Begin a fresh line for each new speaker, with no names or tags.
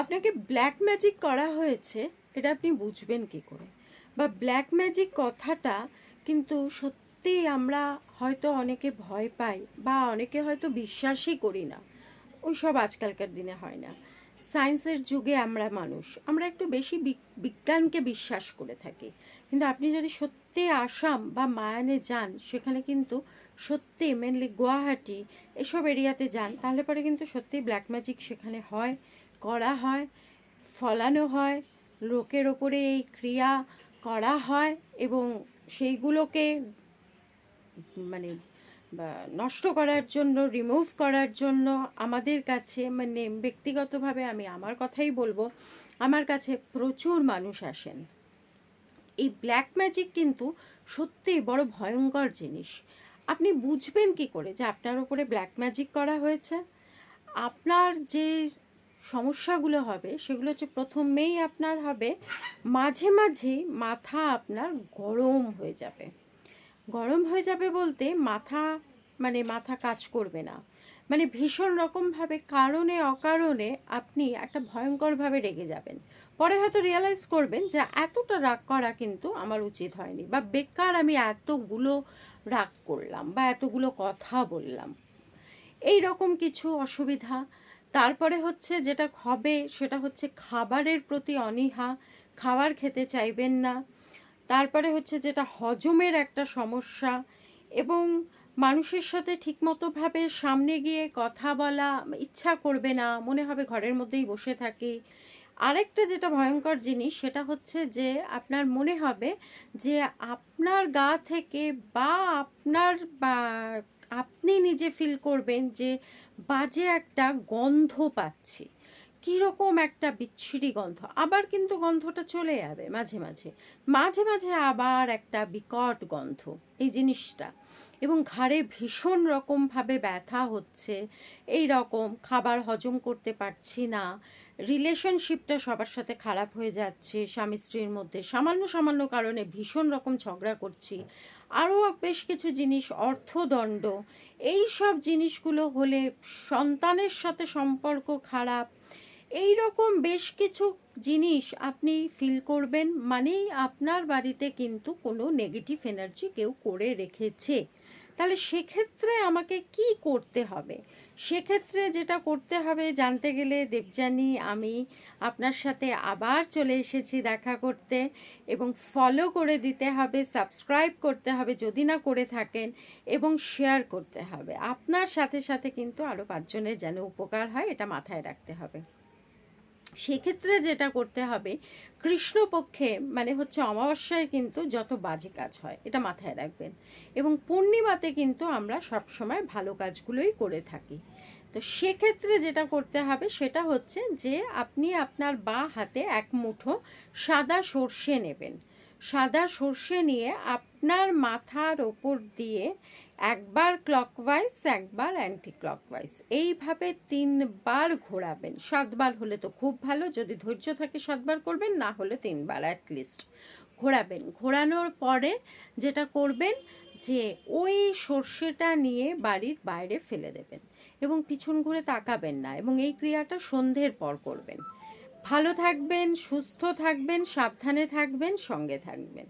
আপনাকে black magic করা হয়েছে, এটা আপনি বুঝবেন কি করে? বা ব্ল্যাক ম্যাজিক কথাটা কিন্তু সত্যি আমরা হয়তো অনেকে ভয় পাই বা অনেকে হয়তো বিশ্বাসই করি না। ওই সব আজকালকার দিনে হয় না। সায়েন্সের যুগে আমরা মানুষ, আমরা একটু বেশি বিজ্ঞানকে বিশ্বাস করে থাকি। কিন্তু আপনি যদি সত্যি আসাম বা মায়ানে যান, সেখানে কিন্তু সত্যি মেনলি গুয়াহাটি, এসব এরিয়াতে যান, তাহলে পরে কিন্তু সত্যি ব্ল্যাক ম্যাজিক সেখানে হয়। করা হয়, ফলানো হয়, লোকের ওপরে এই ক্রিয়া করা হয় এবং সেইগুলোকে মানে নষ্ট করার জন্য রিমুভ করার জন্য আমাদের কাছে মানে ব্যক্তিগতভাবে আমি আমার কথাই বলব, আমার কাছে প্রচুর মানুষ আসেন। এই ব্ল্যাক ম্যাজিক কিন্তু সত্যিই বড় ভয়ঙ্কর জিনিস। আপনি বুঝবেন কি করে যে আপনার উপরে ব্ল্যাক ম্যাজিক করা হয়েছে? আপনার যে সমস্যাগুলো হবে, সেগুলো হচ্ছে প্রথমেই আপনার হবে, মাঝে মাঝে মাথা আপনার গরম হয়ে যাবে। গরম হয়ে যাবে বলতে মাথা মানে মাথা কাজ করবে না। মানে ভীষণ রকমভাবে, কারণে অকারণে আপনি একটা ভয়ঙ্করভাবে রেগে যাবেন। পরে হয়তো রিয়েলাইজ করবেন যে এতটা রাগ করা কিন্তু আমার উচিত হয়নি বা বেকার আমি এতগুলো রাগ করলাম বা এতগুলো কথা বললাম। এই রকম কিছু অসুবিধা তারপরে হচ্ছে যেটা হবে সেটা হচ্ছে খাবারের প্রতি অনীহা, খাবার খেতে চাইবেন না। তারপরে হচ্ছে যেটা হজমের একটা সমস্যা এবং মানুষের সাথে ঠিকমতোভাবে সামনে গিয়ে কথা বলা, ইচ্ছা করবে না, মনে হবে ঘরের মধ্যেই বসে থাকি। আরেকটা যেটা ভয়ঙ্কর জিনিস সেটা হচ্ছে যে আপনার মনে হবে যে আপনার গা থেকে বা আপনার আপনি নিজে ফিল করবেন যে বাজে একটা গন্ধ পাচ্ছি। কীরকম একটা বিচ্ছিরি গন্ধ। আবার কিন্তু গন্ধটা চলে যাবে মাঝে মাঝে। মাঝে মাঝে আবার একটা বিকট গন্ধ এই জিনিসটা। এবং ঘাড়ে ভীষণ রকমভাবে ব্যথা হচ্ছে। এই রকম খাবার হজম করতে পারছি না। রিলেশনশিপটা সবার সাথে খারাপ হয়ে যাচ্ছে, স্বামী স্ত্রীর মধ্যে সামান্য সামান্য কারণে ভীষণ রকম ঝগড়া করছি। আরও বেশ কিছু জিনিস, অর্থদণ্ড এই সব জিনিসগুলো হলে সন্তানের সাথে সম্পর্ক খারাপ। এই রকম বেশ কিছু জিনিস আপনি ফিল করবেন, মানেই আপনার বাড়িতে কিন্তু কোনো নেগেটিভ এনার্জি কেউ করে রেখেছে। তাহলে সেক্ষেত্রে আমাকে কি করতে হবে? সেক্ষেত্রে যেটা করতে হবে, জানতে গেলে দেবজানি আমি আপনার সাথে আবার চলে এসেছি দেখা করতে এবং ফলো করে দিতে হবে সাবস্ক্রাইব করতে হবে যদি না করে থাকেন এবং শেয়ার করতে হবে। আপনার সাথে সাথে কিন্তু আরও পাঁচজনের যেন উপকার হয়, এটা মাথায় রাখতে হবে। সেক্ষেত্রে যেটা করতে হবে কৃষ্ণপক্ষে মানে হচ্ছে অমাবস্যায় কিন্তু যত বাজে কাজ হয়, এটা মাথায় রাখবেন। এবং পূর্ণিমাতে কিন্তু আমরা সবসময় ভালো কাজগুলোই করে থাকি। তো সেক্ষেত্রে যেটা করতে হবে, সেটা হচ্ছে যে আপনি আপনার বা হাতে এক মুঠো সাদা সর্ষে নেবেন। সাদা সর্ষে নিয়ে আপনার মাথার ওপর দিয়ে একবার ক্লকওয়াইজ একবার অ্যান্টি ক্লকওয়াইজ এইভাবে তিনবার ঘোরাবেন। সাতবার হলে তো খুব ভালো। যদি ধৈর্য থাকে সাতবার করবেন, না হলে তিনবার অ্যাটলিস্ট ঘোরাবেন। ঘোরানোর পরে যেটা করবেন যে ওই সর্ষেটা নিয়ে বাড়ির বাইরে ফেলে দেবেন এবং পিছন ঘুরে তাকাবেন না এবং এই ক্রিয়াটা সন্ধ্যের পর করবেন। ভালো থাকবেন সুস্থ থাকবেন সাবধানে থাকবেন সঙ্গে থাকবেন।